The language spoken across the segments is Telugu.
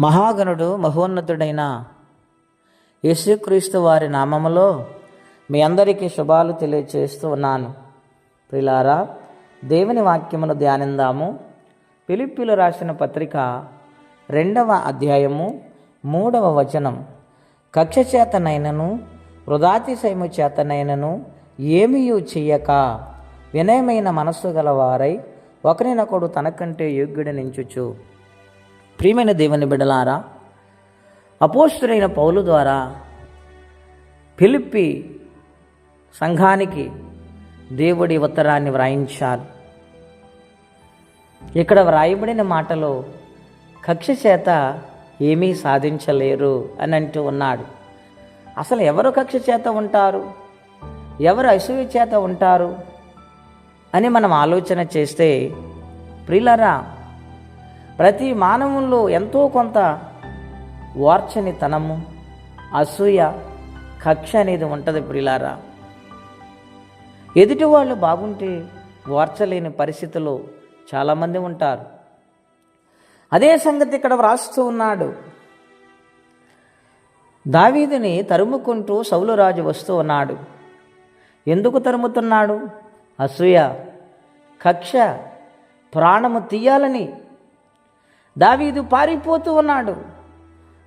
మహాగణుడు మహోన్నతుడైన యేసుక్రీస్తు వారి నామములో మీ అందరికీ శుభాలు తెలియచేస్తూ ఉన్నాను. ప్రిలారా దేవుని వాక్యమును ధ్యానిందాము. పిలిప్పిలు రాసిన పత్రిక రెండవ అధ్యాయము మూడవ వచనం. కక్ష చేతనైనను వృధాతిశయము చేతనైనను ఏమీయూ చెయ్యక వినయమైన మనస్సు గలవారై ఒకరినొకడు తనకంటే యోగ్యుడనించుచు ప్రియమైన దేవుని బిడలారా అపోస్తుడైన పౌలు ద్వారా పిలిపి సంఘానికి దేవుడి ఉత్తరాన్ని వ్రాయించారు. ఇక్కడ వ్రాయబడిన మాటలో కక్ష చేత ఏమీ సాధించలేరు అని అంటూ ఉన్నాడు. అసలు ఎవరు కక్ష చేత ఉంటారు? ఎవరు అసూయ చేత ఉంటారు? అని మనం ఆలోచన చేస్తే ప్రిలరా ప్రతి మానవుల్లో ఎంతో కొంత వార్చనితనము అసూయ కక్ష అనేది ఉంటుంది ప్రిలారా. ఎదుటి వాళ్ళు బాగుంటే వార్చలేని పరిస్థితిలో చాలామంది ఉంటారు. అదే సంగతి ఇక్కడ వ్రాస్తూ ఉన్నాడు. దావీదుని తరుముకుంటూ సౌలురాజు వస్తూ ఉన్నాడు. ఎందుకు తరుముతున్నాడు? అసూయ కక్ష ప్రాణము తీయాలని దావీదు పారిపోతూ ఉన్నాడు.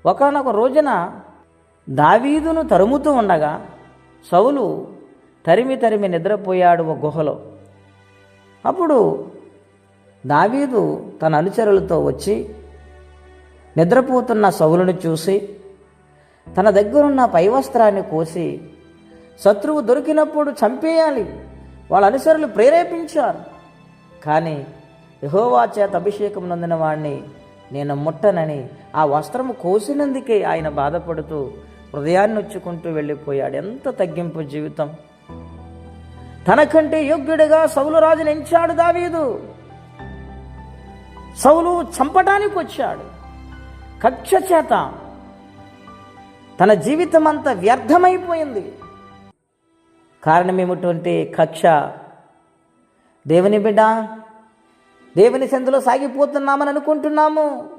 ఒకనొక రోజున దావీదును తరుముతూ ఉండగా సౌలు తరిమి తరిమి నిద్రపోయాడు ఒక గుహలో. అప్పుడు దావీదు తన అనుచరులతో వచ్చి నిద్రపోతున్న సౌలును చూసి తన దగ్గరున్న పైవస్త్రాన్ని కోసి శత్రువు దొరికినప్పుడు చంపేయాలి వాళ్ళ అనుసరులు ప్రేరేపించారు. కానీ యహోవా చేత అభిషేకం నొందిన వాణ్ణి నేను ముట్టనని ఆ వస్త్రము కోసినందుకే ఆయన బాధపడుతూ హృదయాన్ని వచ్చుకుంటూ వెళ్ళిపోయాడు. ఎంత తగ్గింపు జీవితం. తనకంటే యోగ్యుడిగా సౌలు రాజుని ఎంచాడు దావీదు. సౌలు చంపడానికి వచ్చాడు. కక్ష చేత తన జీవితం అంతా వ్యర్థమైపోయింది. కారణం ఏమిటంటే కక్ష. దేవుని బిడ్డ దేవుని సందులో సాగిపోతున్నామని అనుకుంటున్నాము.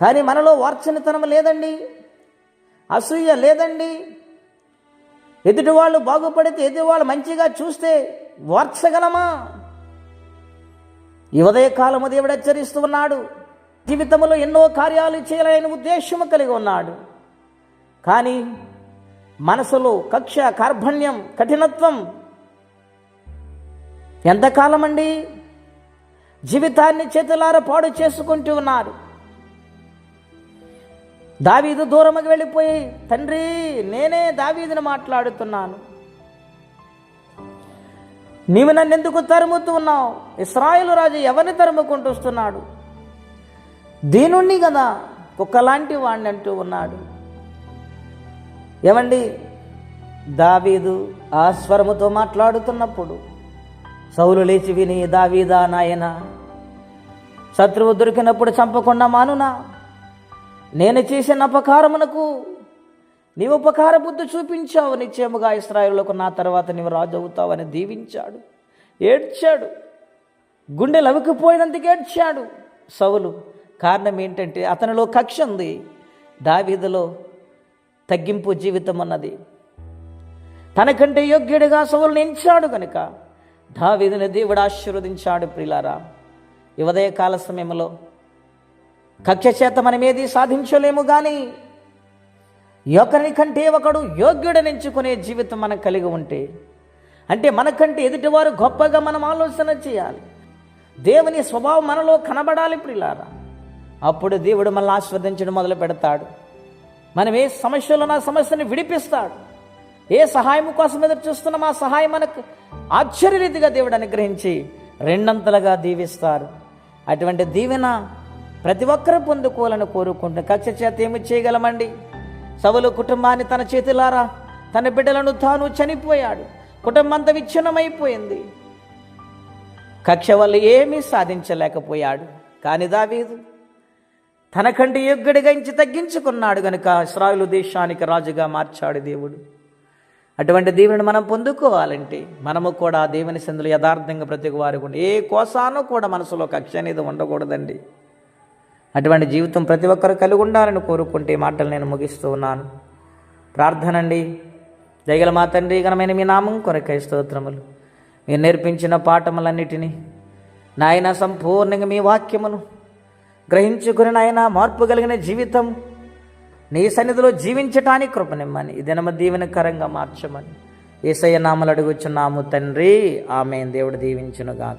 కానీ మనలో వార్చనితనం లేదండి. అసూయ లేదండి. ఎదుటి వాళ్ళు బాగుపడితే ఎదుటి వాళ్ళు మంచిగా చూస్తే వార్చగలమా? ఈ ఉదయకాలము దేవుడు హెచ్చరిస్తూ ఉన్నాడు. జీవితంలో ఎన్నో కార్యాలు చేయాలనే ఉద్దేశము కలిగి ఉన్నాడు. కానీ మనసులో కక్ష కార్భణ్యం కఠినత్వం ఎంతకాలం అండి జీవితాన్ని చేతులార పాడు చేసుకుంటూ ఉన్నారు. దావీదు దూరముకి వెళ్ళిపోయి తండ్రి నేనే దావీదును మాట్లాడుతున్నాను. నీవు నన్ను ఎందుకు తరుముతూ ఉన్నావు? ఇస్రాయేల్ రాజు ఎవరిని తరుముకుంటూ వస్తున్నాడు? దీనుణ్ణి కదా కుక్కలాంటి వాడిని అంటూ ఉన్నాడు. ఏమండి? దావీదు ఆ స్వరముతో మాట్లాడుతున్నప్పుడు సౌలు లేచి విని దావీదా నాయన శత్రువు దొరికినప్పుడు చంపకుండా మానునా. నేను చేసిన అపకారమునకు నీవు ఉపకార బుద్ధి చూపించావు. నిశ్చయముగా ఇస్రాయిలకు నా తర్వాత నీవు రాజు అవుతావని దీవించాడు ఏడ్చాడు గుండె లవికిపోయినందుకు ఏడ్చాడు. సవులు కారణం ఏంటంటే అతనిలో కక్ష ఉంది. దావీదులో తగ్గింపు జీవితం అన్నది తనకంటే యోగ్యుడిగా సవులను ఎంచాడు కనుక దావీదుని దేవుడు ఆశీర్వదించాడు ప్రిలారా. ఈ ఉదయ కాల సమయంలో కక్ష చేత మనమేది సాధించలేము కానీ ఒకరి కంటే ఒకడు యోగ్యుడని ఎంచుకునే జీవితం మనం కలిగి ఉంటే అంటే మనకంటే ఎదుటివారు గొప్పగా మనం ఆలోచన చేయాలి. దేవుని స్వభావం మనలో కనబడాలి ప్రిలారా. అప్పుడు దేవుడు మనల్ని ఆస్వాదించడం మొదలు పెడతాడు. మనం ఏ సమస్యలో నా సమస్యని విడిపిస్తాడు. ఏ సహాయం కోసం ఎదురు చూస్తున్నాం ఆ సహాయం మనకు ఆశ్చర్యరీతిగా దేవుడు అనుగ్రహించి రెండంతలుగా దీవిస్తారు. అటువంటి దీవెన ప్రతి ఒక్కరూ పొందుకోవాలని కోరుకుంటే కక్ష చేత ఏమి చేయగలమండి? సవులు కుటుంబాన్ని తన చేతిలారా తన బిడ్డలను తాను చనిపోయాడు. కుటుంబం అంతా విచ్ఛిన్నమైపోయింది. కక్ష వల్ల ఏమీ సాధించలేకపోయాడు. కానీ దావీదు తనకంటే యోగ్యుడిగా ఇంచి తగ్గించుకున్నాడు గనుక ఇస్రాయిలు దేశానికి రాజుగా మార్చాడు దేవుడు. అటువంటి దేవుని మనం పొందుకోవాలంటే మనము కూడా దేవుని సందులో యథార్థంగా ప్రతి వారికి ఉండి ఏ కోసాను కూడా మనసులో కక్ష అనేది ఉండకూడదండి. అటువంటి జీవితం ప్రతి ఒక్కరు కలిగి ఉండాలని కోరుకుంటే మాటలు నేను ముగిస్తూ ఉన్నాను. ప్రార్థన అండి దయగల మా తండ్రి ఘనమైన మీ నామం కొరకై స్తోత్రములు. మీరు నేర్పించిన పాఠములన్నిటినీ నాయన సంపూర్ణంగా మీ వాక్యమును గ్రహించుకుని నాయన మార్పు కలిగిన జీవితం నీ సన్నిధిలో జీవించటానికి కృపనిమ్మని దినమ దీవెనకరంగా మార్చమని. ఏసయ్య నామలు అడుగుచున్నాము తండ్రి. ఆమె దేవుడు దీవించునుగాక.